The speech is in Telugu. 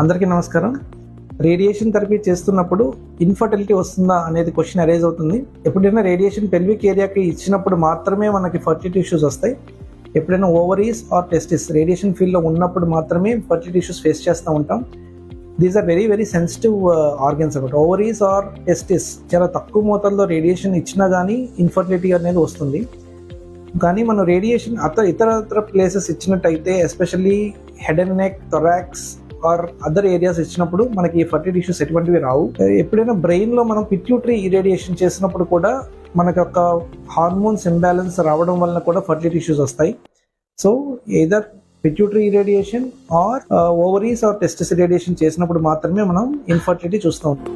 అందరికీ నమస్కారం. రేడియేషన్ థెరపీ చేస్తున్నప్పుడు ఇన్ఫర్టిలిటీ వస్తుందా అనేది క్వశ్చన్ అరేజ్ అవుతుంది. ఎప్పుడైనా రేడియేషన్ పెల్విక్ ఏరియాకి ఇచ్చినప్పుడు మాత్రమే మనకి ఫర్టిలిటీ ఇష్యూస్ వస్తాయి. ఎప్పుడైనా ఓవరీస్ ఆర్ టెస్టిస్ రేడియేషన్ ఫీల్డ్లో ఉన్నప్పుడు మాత్రమే ఫర్టిలిటీ ఇష్యూస్ ఫేస్ చేస్తూ ఉంటాం. These are very very sensitive uh, organs అనమాట ఓవరీస్ ఆర్ టెస్టిస్ చాలా తక్కువ మోతాదులో రేడియేషన్ ఇచ్చినా కానీ ఇన్ఫర్టిలిటీ అనేది వస్తుంది. కానీ మనం రేడియేషన్ అత ఇతర ఇతర ప్లేసెస్ ఇచ్చినట్టయితే especially head and neck thorax or other areas ఇచ్చినప్పుడు మనకి ఫర్టిలిటీ ఇష్యూస్ ఎటువంటివి రావు. ఎప్పుడైనా బ్రెయిన్లో మనం పిట్యూటరీ ఇరేడియేషన్ చేసినప్పుడు కూడా మనకి ఒక హార్మోన్స్ ఇంబ్యాలెన్స్ రావడం వలన కూడా ఫర్టిలిటీ ఇష్యూస్ వస్తాయి. So either pituitary irradiation or ovaries or testes irradiation చేసినప్పుడు మాత్రమే మనం ఇన్ఫర్టిలిటీ చూస్తూ ఉంటాం.